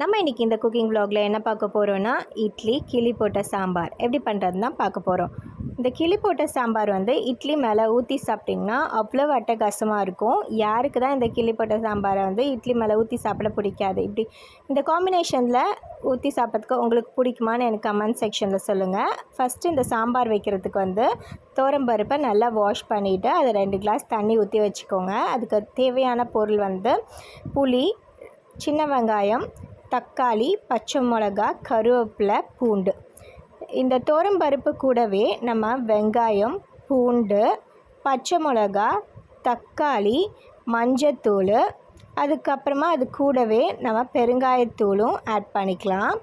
நம்ம இன்றைக்கி இந்த குக்கிங் வ்ளாகில் என்ன பார்க்க போகிறோன்னா இட்லி கிளி போட்ட சாம்பார். எப்படி பண்ணுறது தான் பார்க்க போகிறோம் இந்த கிளி போட்ட சாம்பார் வந்து இட்லி மேலே ஊற்றி சாப்பிட்டிங்கன்னா அவ்வளோ அட்டகாசமாக இருக்கும். யாருக்கு தான் இந்த கிளி போட்ட சாம்பாரை வந்து இட்லி மேலே ஊற்றி சாப்பிட பிடிக்காது. இப்படி இந்த காம்பினேஷனில் ஊற்றி சாப்பிட்றதுக்கு உங்களுக்கு பிடிக்குமான்னு எனக்கு கமெண்ட் செக்ஷனில் சொல்லுங்கள் ஃபஸ்ட்டு இந்த சாம்பார் வைக்கிறதுக்கு வந்து பருப்பை நல்லா வாஷ் பண்ணிவிட்டு அதை ரெண்டு கிளாஸ் தண்ணி ஊற்றி வச்சுக்கோங்க. அதுக்கு தேவையான பொருள் வந்து புளி சின்ன வெங்காயம் தக்காளி பச்சை மிளகா கருவேப்பிலை பூண்டு. இந்த பருப்பு கூடவே நம்ம வெங்காயம் பூண்டு பச்சை மிளகா தக்காளி மஞ்சத்தூள். அதுக்கப்புறமா அது கூடவே நம்ம பெருங்காயத்தூளும் ஆட் பண்ணிக்கலாம்.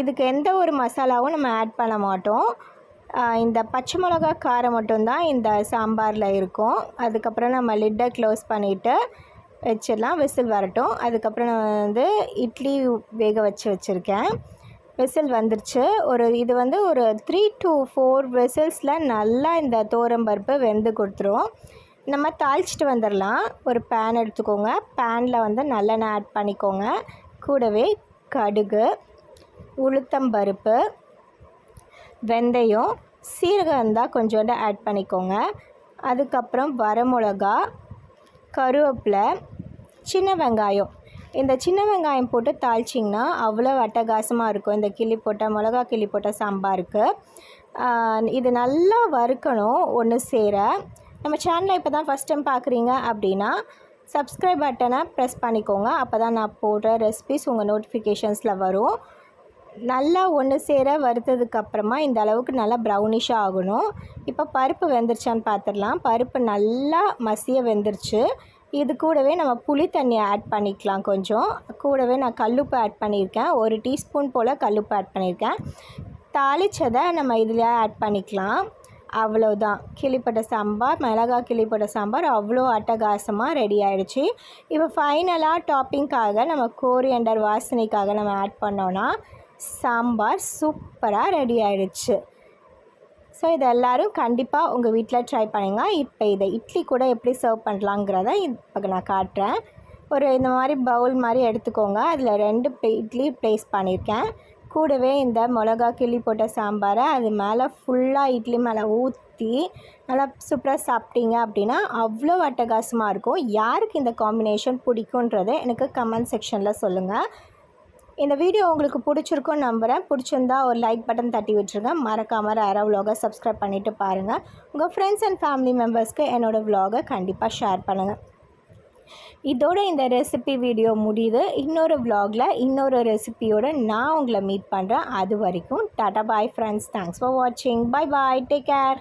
இதுக்கு எந்த ஒரு மசாலாவும் நம்ம ஆட் பண்ண மாட்டோம். இந்த பச்சை மிளகா காரம் மட்டும்தான் இந்த சாம்பாரில் இருக்கும். அதுக்கப்புறம் நம்ம லிட்டை க்ளோஸ் பண்ணிவிட்டு வச்சிடலாம். விசில் வரட்டும். அதுக்கப்புறம் நான் வந்து இட்லி வேக வச்சு வச்சுருக்கேன். விசில் வந்துருச்சு. ஒரு இது வந்து ஒரு த்ரீ டு ஃபோர் விசில்ஸில் நல்லா இந்த பருப்பு வெந்து கொடுத்துரும். நம்ம தாளிச்சிட்டு வந்துடலாம். ஒரு பேன் எடுத்துக்கோங்க. பேனில் வந்து நல்லெண்ணெய் ஆட் பண்ணிக்கோங்க. கூடவே கடுகு உளுத்தம்பருப்பு வெந்தயம் சீரகம் இருந்தால் கொஞ்சோண்டு ஆட் பண்ணிக்கோங்க. அதுக்கப்புறம் வரமிளகா கருவேப்பிலை சின்ன வெங்காயம். இந்த சின்ன வெங்காயம் போட்டு தாளிச்சிங்கன்னா அவ்வளோ அட்டகாசமாக இருக்கும். இந்த கிள்ளி போட்ட மிளகா கிள்ளி போட்ட சாம்பாருக்கு. இது நல்லா வறுக்கணும். ஒன்று சேர. நம்ம சேனலை இப்போ தான் ஃபஸ்ட் டைம் பார்க்குறீங்க அப்படின்னா சப்ஸ்கிரைப் பட்டனை ப்ரெஸ் பண்ணிக்கோங்க. அப்போ தான் நான் போடுற ரெசிபிஸ் உங்கள் நோட்டிஃபிகேஷன்ஸில் வரும். நல்லா ஒன்று சேர வறுத்ததுக்கு அப்புறமா இந்த அளவுக்கு நல்லா ப்ரௌனிஷாக ஆகணும். இப்போ பருப்பு வெந்துருச்சான்னு பார்த்துடலாம் பருப்பு நல்லா மசிய வெந்துருச்சு. இது கூடவே நம்ம புளி தண்ணி ஆட் பண்ணிக்கலாம் கொஞ்சம். கூடவே நான் கல்லுப்பு ஆட் பண்ணியிருக்கேன். ஒரு டீஸ்பூன் போல் கல்லுப்பு ஆட் பண்ணியிருக்கேன். தாளிச்சதை நம்ம இதில் ஆட் பண்ணிக்கலாம். அவ்வளோதான் கிளிப்பட்ட சாம்பார் மிளகா கிளிப்பட்ட சாம்பார் அவ்வளோ அட்டகாசமாக ரெடி ஆகிடுச்சு இப்போ ஃபைனலாக டாப்பிங்காக நம்ம கோரியண்டர் வாசனைக்காக நம்ம ஆட் பண்ணோன்னா சாம்பார் சூப்பராக ரெடி ஆகிடுச்சு ஸோ இதை எல்லோரும் கண்டிப்பாக உங்கள் வீட்டில் ட்ரை பண்ணுங்க. இப்போ இதை இட்லி கூட எப்படி சர்வ் பண்ணலாங்கிறத இப்போ நான் காட்டுறேன். ஒரு இந்த மாதிரி பவுல் மாதிரி எடுத்துக்கோங்க. அதில் ரெண்டு இட்லி ப்ளேஸ் பண்ணியிருக்கேன். கூடவே இந்த மிளகா கிள்ளி போட்ட சாம்பாரை அது மேலே ஃபுல்லாக இட்லி மேலே ஊற்றி நல்லா சூப்பராக சாப்பிட்டீங்க அப்படின்னா அவ்வளோ அட்டகாசமாக இருக்கும். யாருக்கு இந்த காம்பினேஷன் பிடிக்குன்றதை எனக்கு கமெண்ட் செக்ஷனில் சொல்லுங்கள் இந்த வீடியோ உங்களுக்கு பிடிச்சிருக்கும்னு நம்புகிறேன் பிடிச்சிருந்தா ஒரு லைக் பட்டன் தட்டி விட்டுருங்க. மறக்காமல் யாராவது விலாகை சப்ஸ்கிரைப் பண்ணிவிட்டு பாருங்கள் உங்கள் ஃப்ரெண்ட்ஸ் அண்ட் ஃபேமிலி மெம்பர்ஸ்க்கு என்னோடய விலாகை கண்டிப்பாக ஷேர் பண்ணுங்கள் இதோட இந்த ரெசிபி வீடியோ முடியுது. இன்னொரு vlog-ல இன்னொரு ரெசிபியோட நான் உங்களை மீட் பண்ணுறேன் அது வரைக்கும் tata bye friends thanks for வாட்சிங் பாய் பாய் டேக் கேர்